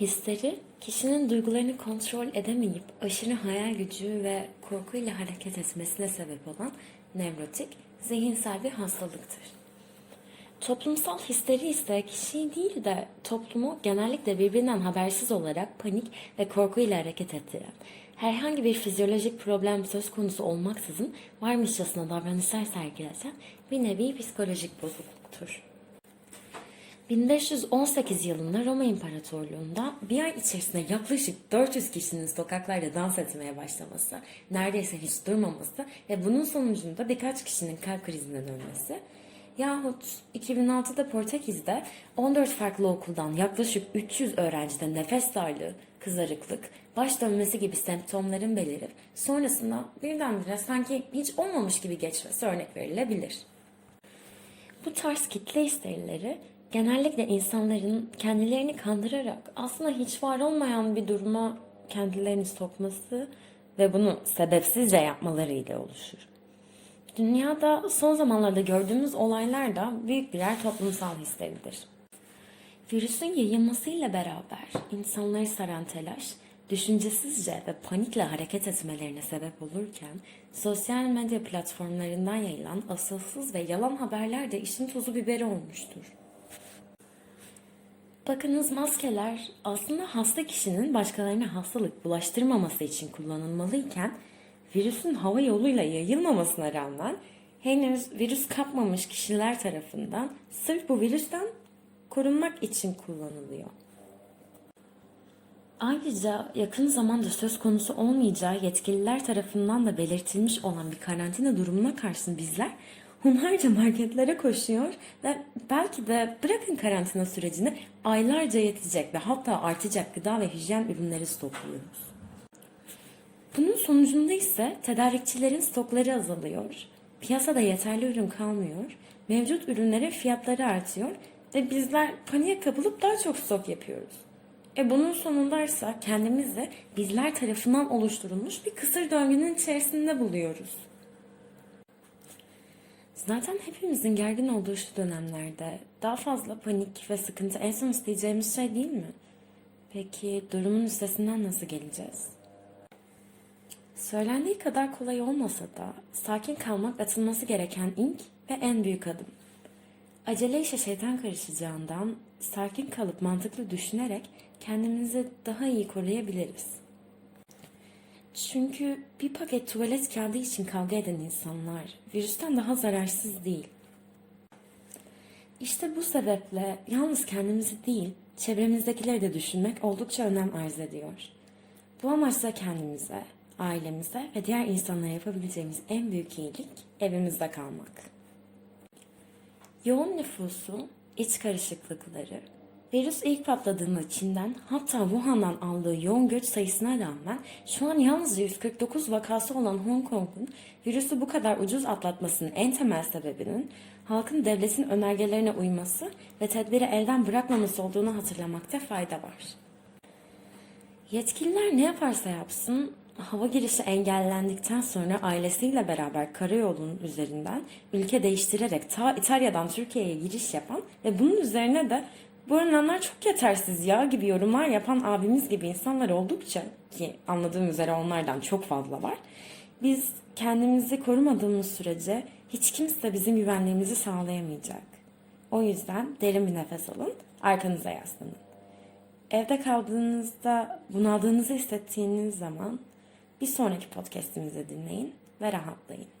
Hisleri, kişinin duygularını kontrol edemeyip aşırı hayal gücü ve korkuyla hareket etmesine sebep olan nevrotik, zihinsel bir hastalıktır. Toplumsal histeri ise kişiyi değil de toplumu genellikle birbirinden habersiz olarak panik ve korkuyla hareket ettiren, herhangi bir fizyolojik problem söz konusu olmaksızın varmışçasına davranışlar sergileten bir nevi psikolojik bozukluktur. 1518 yılında Roma İmparatorluğu'nda bir ay içerisinde yaklaşık 400 kişinin sokaklarda dans etmeye başlaması, neredeyse hiç durmaması ve bunun sonucunda birkaç kişinin kalp krizine dönmesi yahut 2006'da Portekiz'de 14 farklı okuldan yaklaşık 300 öğrencide nefes darlığı, kızarıklık, baş dönmesi gibi semptomların belirip sonrasında birdenbire sanki hiç olmamış gibi geçmesi örnek verilebilir. Bu tarz kitle isterileri genellikle insanların kendilerini kandırarak aslında hiç var olmayan bir duruma kendilerini sokması ve bunu sebepsizce yapmaları ile oluşur. Dünyada son zamanlarda gördüğümüz olaylar da büyük birer toplumsal histeridir. Virüsün yayılmasıyla beraber insanları saran telaş, düşüncesizce ve panikle hareket etmelerine sebep olurken, sosyal medya platformlarından yayılan asılsız ve yalan haberler de işin tozu biberi olmuştur. Bakınız maskeler aslında hasta kişinin başkalarına hastalık bulaştırmaması için kullanılmalıyken virüsün hava yoluyla yayılmamasına rağmen henüz virüs kapmamış kişiler tarafından sırf bu virüsten korunmak için kullanılıyor. Ayrıca yakın zamanda söz konusu olmayacağı yetkililer tarafından da belirtilmiş olan bir karantina durumuna karşın bizler hunharca marketlere koşuyor ve belki de bırakın karantina sürecini aylarca yetecek ve hatta artacak gıda ve hijyen ürünleri stokluyoruz. Bunun sonucunda ise tedarikçilerin stokları azalıyor, piyasada yeterli ürün kalmıyor, mevcut ürünlerin fiyatları artıyor ve bizler paniğe kapılıp daha çok stok yapıyoruz. E bunun sonundaysa kendimizi bizler tarafından oluşturulmuş bir kısır döngünün içerisinde buluyoruz. Zaten hepimizin gergin olduğu şu dönemlerde daha fazla panik ve sıkıntı en son isteyeceğimiz şey değil mi? Peki durumun üstesinden nasıl geleceğiz? Söylendiği kadar kolay olmasa da sakin kalmak atılması gereken ilk ve en büyük adım. Acele işe şeytan karışacağından sakin kalıp mantıklı düşünerek kendimizi daha iyi koruyabiliriz. Çünkü bir paket tuvalet kağıdı için kavga eden insanlar virüsten daha zararsız değil. İşte bu sebeple yalnız kendimizi değil, çevremizdekileri de düşünmek oldukça önem arz ediyor. Bu amaçla kendimize, ailemize ve diğer insanlara yapabileceğimiz en büyük iyilik evimizde kalmak. Yoğun nüfusu, iç karışıklıkları, virüs ilk patladığında Çin'den hatta Wuhan'dan aldığı yoğun göç sayısına rağmen şu an yalnızca 149 vakası olan Hong Kong'un virüsü bu kadar ucuz atlatmasının en temel sebebinin halkın devletin önergelerine uyması ve tedbiri elden bırakmaması olduğunu hatırlamakta fayda var. Yetkililer ne yaparsa yapsın hava girişi engellendikten sonra ailesiyle beraber karayolunun üzerinden ülke değiştirerek ta İtalya'dan Türkiye'ye giriş yapan ve bunun üzerine de bu önlemler çok yetersiz ya gibi yorumlar yapan abimiz gibi insanlar oldukça ki anladığım üzere onlardan çok fazla var. Biz kendimizi korumadığımız sürece hiç kimse bizim güvenliğimizi sağlayamayacak. O yüzden derin bir nefes alın, arkanıza yaslanın. Evde kaldığınızda bunaldığınızı hissettiğiniz zaman bir sonraki podcast'imizi dinleyin ve rahatlayın.